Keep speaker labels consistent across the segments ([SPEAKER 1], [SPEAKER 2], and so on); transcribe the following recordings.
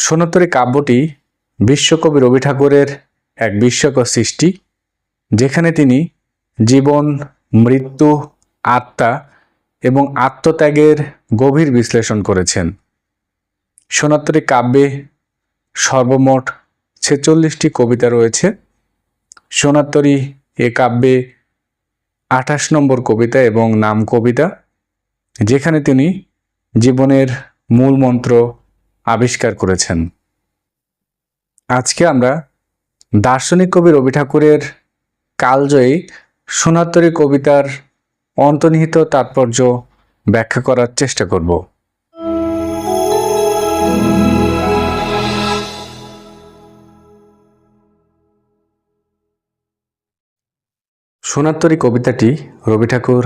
[SPEAKER 1] সোনাতরী কাব্যটি বিশ্বকবি রবি ঠাকুরের এক বিস্ময়কর সৃষ্টি, যেখানে তিনি জীবন, মৃত্যু, আত্মা এবং আত্মত্যাগের গভীর বিশ্লেষণ করেছেন। সোনাতরী কাব্যে সর্বমোট ছেচল্লিশটি কবিতা রয়েছে। সোনাতরী এ কাব্যে আঠাশ নম্বর কবিতা এবং নাম কবিতা, যেখানে তিনি জীবনের মূল মন্ত্র আবিষ্কার করেছেন। আজকে আমরা দার্শনিক কবি রবি ঠাকুরের কালজয়ী সোনাত্তরী কবিতার অন্তর্নিহিত তাৎপর্য ব্যাখ্যা করার চেষ্টা করব। সোনাত্তরী কবিতাটি রবি ঠাকুর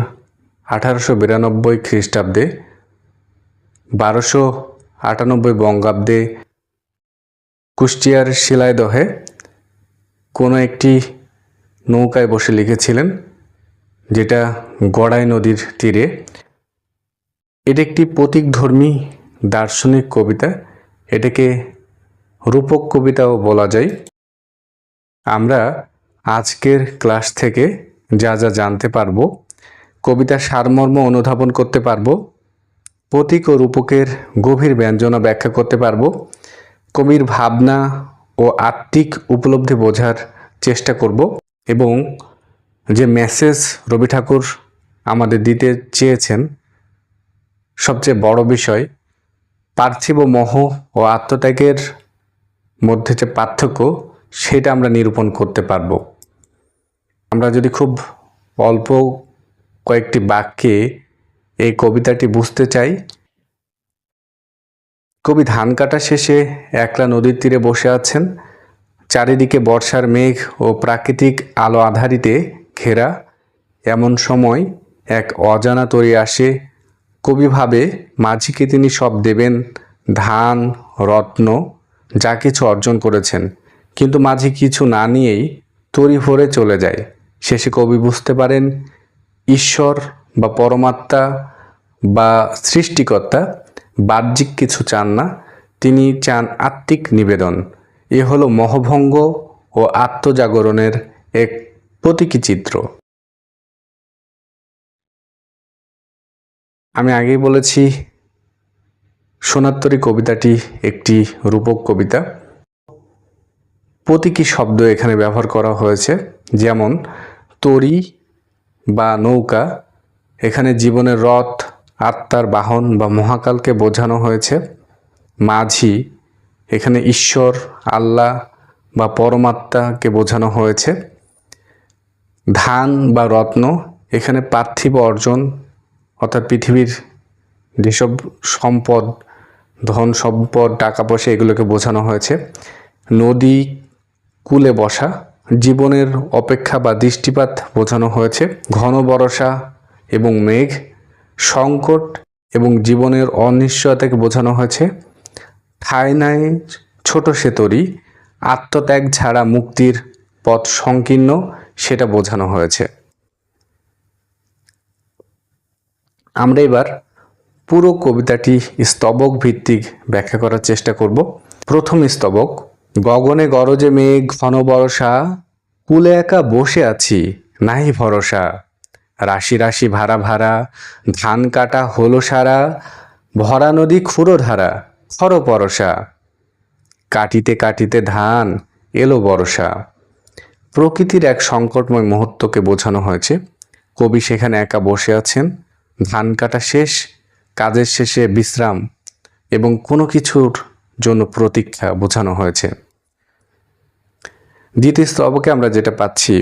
[SPEAKER 1] আঠারোশো বিরানব্বই খ্রিস্টাব্দে বারোশো আটানব্বই বঙ্গাব্দে কুষ্টিয়ার শিলাইদহে কোনো একটি নৌকায় বসে লিখেছিলেন, যেটা গড়াই নদীর তীরে। এটি একটি প্রতীকধর্মী দার্শনিক কবিতা। এটাকে রূপক কবিতাও বলা যায়। আমরা আজকের ক্লাস থেকে যা যা জানতে পারব, কবিতার সারমর্ম অনুধাবন করতে পারব প্রতীক ও রূপকের গভীর ব্যঞ্জনা ব্যাখ্যা করতে পারব। কবির ভাবনা ও আত্মিক উপলব্ধি বোঝার চেষ্টা করব এবং যে মেসেজ রবি ঠাকুর আমাদের দিতে চেয়েছেন, সবচেয়ে বড় বিষয়, পার্থিব মোহ ও আত্মত্যাগের মধ্যে যে পার্থক্য, সেটা আমরা নিরূপণ করতে পারব। আমরা যদি খুব অল্প কয়েকটি বাক্যে এই কবিতাটি বুঝতে চাই। কবি ধান কাটা শেষে একলা নদীর তীরে বসে আছেন। চারিদিকে বর্ষার মেঘ ও প্রাকৃতিক আলো আধারিতে ঘেরা। এমন সময় এক অজানা তরি আসে। কবি ভাবে, মাঝিকে তিনি সব দেবেন, ধান, রত্ন, যা কিছু অর্জন করেছেন। কিন্তু মাঝি কিছু না নিয়েই তরি ভরে চলে যায়। শেষে কবি বুঝতে পারেন, ঈশ্বর বা পরমাত্মা বা সৃষ্টিকর্তা বাহ্যিক কিছু চান না, তিনি চান আত্মিক নিবেদন। এ হলো মহভঙ্গ ও আত্মজাগরণের এক প্রতীকী চিত্র। আমি আগেই বলেছি, সোনাত্তরী কবিতাটি একটি রূপক কবিতা। প্রতীকী শব্দ এখানে ব্যবহার করা হয়েছে, যেমন, তরি বা নৌকা। এখানে জীবনের রথ আত্মার বাহন বা মহাকালকে বোঝানো হয়েছে। মাঝি, এখানে ঈশ্বর, আল্লাহ বা পরমাত্মাকে বোঝানো হয়েছে। ধান বা রত্ন, এখানে পার্থিব অর্জন, অর্থাৎ পৃথিবীর যেসব সম্পদ, ধন, সম্পদ, টাকা পয়সা, এগুলোকে বোঝানো হয়েছে। নদী, কূলে বসা, জীবনের অপেক্ষা বা দৃষ্টিপাত বোঝানো হয়েছে। ঘন বরসা এবং মেঘ সংকট এবং জীবনের অনিশ্চয়তাকে বোঝানো হয়েছে। ঠায় ছোট সেতরি আত্মত্যাগ ছাড়া মুক্তির পথ সংকীর্ণ, সেটা বোঝানো হয়েছে। আমরা এবার পুরো কবিতাটি স্তবক ভিত্তিক ব্যাখ্যা করার চেষ্টা করব। প্রথম স্তবক, গগনে গরজে মেঘ ঘন বরসা কুলে একা বসে আছি, নাই ভরসা। রাশি রাশি ভাড়া ভাড়া, ধান কাটা হলো সারা, ভরা নদী খুঁড়ো ধারা খর পরশা। কাটিতে কাটিতে ধান এলো বরষা প্রকৃতির এক সংকটময় মুহূর্তকে বোঝানো হয়েছে। কবি সেখানে একা বসে আছেন। ধান কাটা শেষ, কাজের শেষে বিশ্রাম এবং কোনো কিছুর জন্য প্রতীক্ষা বোঝানো হয়েছে। দ্বিতীয় স্তবকে আমরা যেটা পাচ্ছি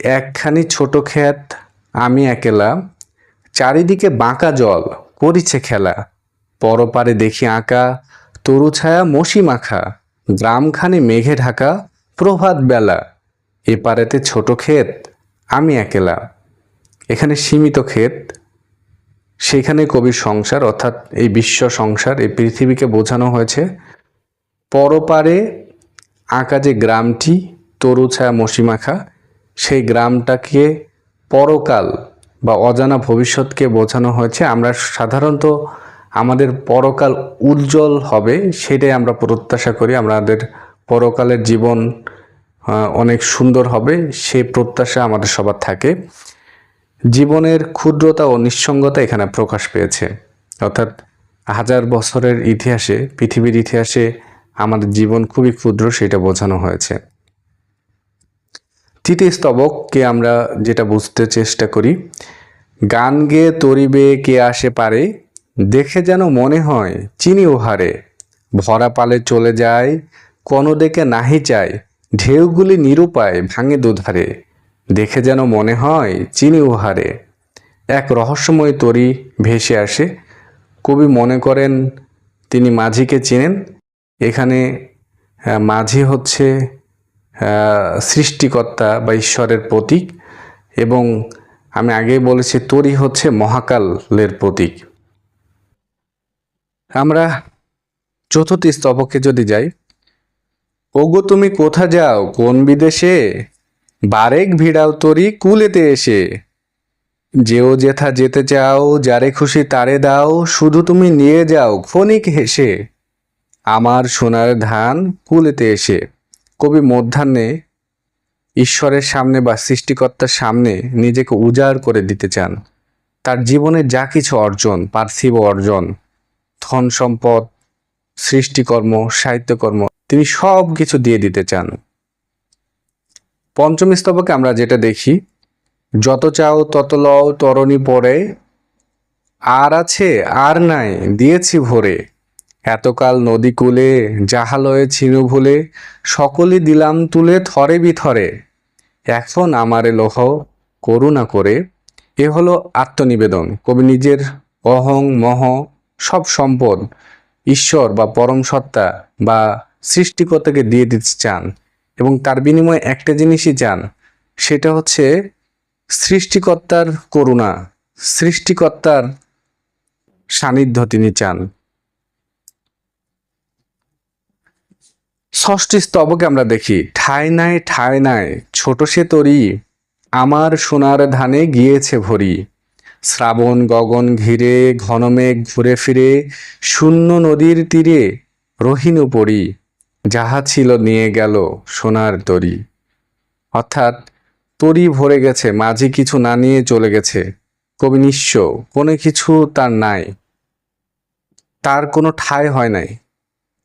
[SPEAKER 1] একখানি ছোট ক্ষেত, আমি একেলা। চারিদিকে বাঁকা জল করিছে খেলা। পরপারে দেখি আঁকা, তরু ছায়া মশি মাখা। গ্রামখানে মেঘে ঢাকা, প্রভাত বেলা। এপারেতে ছোট ক্ষেত, আমি একেলা। এখানে সীমিত ক্ষেত, সেখানে কবির সংসার, অর্থাৎ এই বিশ্ব সংসার, এই পৃথিবীকে বোঝানো হয়েছে। পরপারে আঁকা যে গ্রামটি, তরু ছায়া মসিমাখা সেই গ্রামটাকে পরকাল বা অজানা ভবিষ্যৎকে বোঝানো হয়েছে। আমরা সাধারণত আমাদের পরকাল উজ্জ্বল হবে, সেটাই আমরা প্রত্যাশা করি। আমাদের পরকালের জীবন অনেক সুন্দর হবে, সেই প্রত্যাশা আমাদের সবার থাকে। জীবনের ক্ষুদ্রতা ও নিঃসঙ্গতা এখানে প্রকাশ পেয়েছে। অর্থাৎ হাজার বছরের ইতিহাসে, পৃথিবীর ইতিহাসে আমাদের জীবন খুবই ক্ষুদ্র, সেটা বোঝানো হয়েছে। তৃতীয় স্তবককে আমরা যেটা বুঝতে চেষ্টা করি। গান গেয়ে তরিবে কে আসে পারে, দেখে যেন মনে হয় চিনি ওহারে ভরা পালে চলে যায়, কোনো দেখে নাহি চায়, ঢেউগুলি নিরুপায় ভাঙে দুধারে। দেখে যেন মনে হয় চিনি উহারে। এক রহস্যময় তরি ভেসে আসে, কবি মনে করেন তিনি মাঝিকে চেনেন। এখানে মাঝি হচ্ছে সৃষ্টিকর্তা বা ঈশ্বরের প্রতীক এবং আমি আগেই বলেছি তরি হচ্ছে মহাকালের প্রতীক। আমরা চতুর্থ স্তবকে যদি যাই, ওগো তুমি কোথা যাও? কোন বিদেশে? বারেক ভিড়াও তরি কুলেতে এসে। যেও যেথা যেতে চাও, যারে খুশি তারে দাও, শুধু তুমি নিয়ে যাও ক্ষণিক হেসে। আমার সোনার ধান কুলেতে এসে। কবি মধ্যাহ্নে ঈশ্বরের সামনে বা সৃষ্টিকর্তার সামনে নিজেকে উজাড় করে দিতে চান। তার জীবনে যা কিছু অর্জন, পার্থিব অর্জন, ধন সম্পদ, সৃষ্টিকর্ম, সাহিত্যকর্ম, তিনি সব কিছু দিয়ে দিতে চান। পঞ্চম স্তবকে আমরা যেটা দেখি, যত চাও তত লও, তরণী পড়ে আর আছে আর নাই, দিয়েছি ভরে। এতকাল নদী কূলে জাহালয়ে ছিনু ভুলে সকলই দিলাম তুলে থরে বিথরে। এখন আমারে লোহ করুণা করে। এ হলো আত্মনিবেদন। কবি নিজের অহং, মহ, সব সম্পদ ঈশ্বর বা পরম সত্তা বা সৃষ্টিকর্তাকে দিয়ে দিতে চান এবং তার বিনিময়ে একটা জিনিসই চান, সেটা হচ্ছে সৃষ্টিকর্তার করুণা, সৃষ্টিকর্তার সান্নিধ্য তিনি চান। ষষ্ঠী স্তবকে আমরা দেখি। ঠায় নাই ঠায় নাই ছোট সে তরি, আমার সোনার ধানে গিয়েছে ভরি। শ্রাবণ গগন ঘিরে ঘনমেঘ ঘুরে ফিরে, শূন্য নদীর তীরে রহিনু পড়ি, যাহা ছিল নিয়ে গেল সোনার তরি। অর্থাৎ তরি ভরে গেছে, মাঝি কিছু না নিয়ে চলে গেছে। কবি নিঃস্ব, কোনো কিছু তার নাই। তার কোনো ঠাঁই হয় নাই।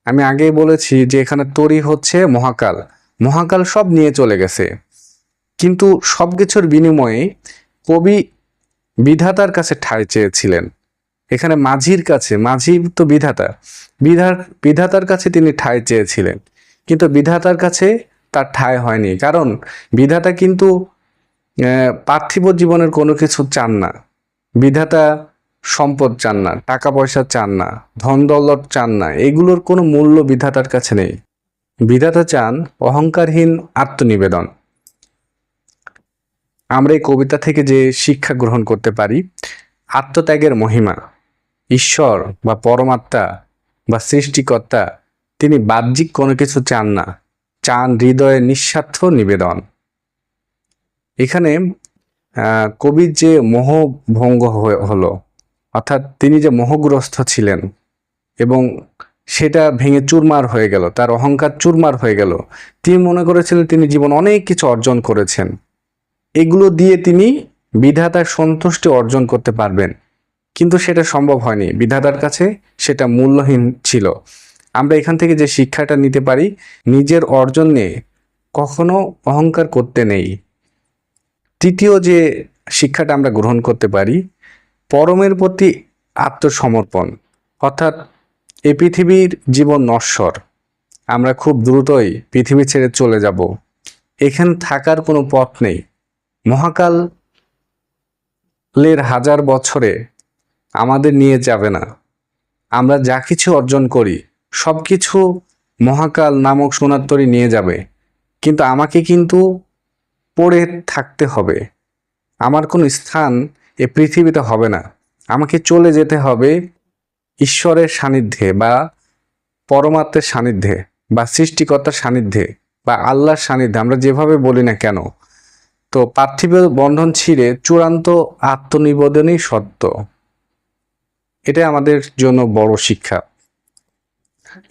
[SPEAKER 1] আমি আগেই বলেছি যে এখানে তরি হচ্ছে মহাকাল। মহাকাল সব নিয়ে চলে গেছে। কিন্তু সব কিছুর বিনিময়ে কবি বিধাতার কাছে ঠাঁই চেয়েছিলেন। এখানে মাঝির কাছে, মাঝি তো বিধাতা। বিধার, বিধাতার কাছে তিনি ঠাঁই চেয়েছিলেন। কিন্তু বিধাতার কাছে তার ঠাঁই হয়নি। কারণ বিধাতা কিন্তু পার্থিব জীবনের কোনো কিছু চান না। বিধাতা সম্পদ চান না টাকা পয়সা চান না ধন দৌলত চান না, এগুলোর কোনো মূল্য বিধাতার কাছে নেই। বিধাতা চান অহংকারহীন আত্মনিবেদন। আমরা এই কবিতা থেকে যে শিক্ষা গ্রহণ করতে পারি, আত্মত্যাগের মহিমা, ঈশ্বর বা পরমাত্মা বা সৃষ্টিকর্তা, তিনি বাহ্যিক কোনো কিছু চান না, চান হৃদয়ে নিঃস্বার্থ নিবেদন। এখানে কবির যে মোহভঙ্গ হলো অর্থাৎ তিনি যে মোহগ্রস্ত ছিলেন এবং সেটা ভেঙে চুরমার হয়ে গেল, তার অহংকার চুরমার হয়ে গেল, তিনি মনে করেছিলেন তিনি জীবন অনেক কিছু অর্জন করেছেন। এগুলো দিয়ে তিনি বিধাতার সন্তুষ্টি অর্জন করতে পারবেন। কিন্তু সেটা সম্ভব হয়নি। বিধাতার কাছে সেটা মূল্যহীন ছিল। আমরা এখান থেকে যে শিক্ষাটা নিতে পারি, নিজের অর্জন নিয়ে কখনো অহংকার করতে নেই। তৃতীয় যে শিক্ষাটা আমরা গ্রহণ করতে পারি পরমের প্রতি আত্মসমর্পণ। অর্থাৎ এ পৃথিবীর জীবন নশ্বর। আমরা খুব দ্রুতই পৃথিবী ছেড়ে চলে যাব। এখানে থাকার কোনো পথ নেই। মহাকালের হাজার বছরে আমাদের নিয়ে যাবে না। আমরা যা কিছু অর্জন করি, সব কিছু মহাকাল নামক সোনার নিয়ে যাবে। কিন্তু আমাকে কিন্তু পড়ে থাকতে হবে। আমার কোনো স্থান এ পৃথিবীতে হবে না। আমাকে চলে যেতে হবে ঈশ্বরের সান্নিধ্যে বা পরমাত্মের সান্নিধ্যে বা সৃষ্টিকর্তার সান্নিধ্যে বা আল্লাহর সান্নিধ্যে। আমরা যেভাবে বলি না কেন, তো পার্থিব বন্ধন ছিঁড়ে চূড়ান্ত আত্মনিবেদনই সত্য। এটা আমাদের জন্য বড় শিক্ষা।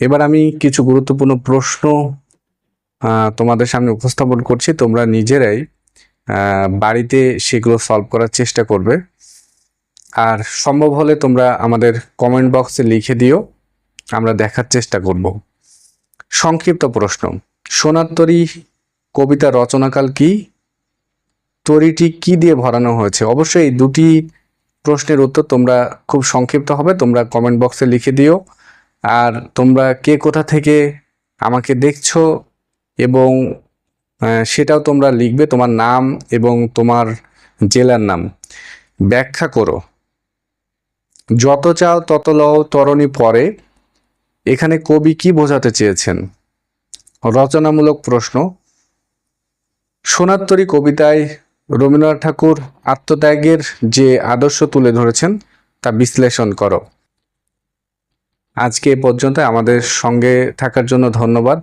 [SPEAKER 1] এবার আমি কিছু গুরুত্বপূর্ণ প্রশ্ন তোমাদের সামনে উপস্থাপন করছি। তোমরা নিজেরাই বাড়িতে সেগুলো সলভ করার চেষ্টা করবে। আর সম্ভব হলে তোমরা আমাদের কমেন্ট বক্সে লিখে দিও, আমরা দেখার চেষ্টা করব। সংক্ষিপ্ত প্রশ্ন সোনার তরী কবিতা রচনাকাল কি? তরিটি কি দিয়ে ভরানো হয়েছে? অবশ্যই দুটি প্রশ্নের উত্তর তোমরা খুব সংক্ষিপ্ত হবে, তোমরা কমেন্ট বক্সে লিখে দিও। আর তোমরা কে কোথা থেকে আমাকে দেখছ এবং সেটাও তোমরা লিখবে তোমার নাম এবং তোমার জেলার নাম। ব্যাখ্যা করো। যত চাও তত লও, তরণী পরে। এখানে কবি কি বোঝাতে চেয়েছেন? রচনামূলক প্রশ্ন। সোনাত্তরী কবিতায় রবীন্দ্রনাথ ঠাকুর আত্মত্যাগের যে আদর্শ তুলে ধরেছেন, তা বিশ্লেষণ করো। আজকে এ পর্যন্ত। আমাদের সঙ্গে থাকার জন্য ধন্যবাদ।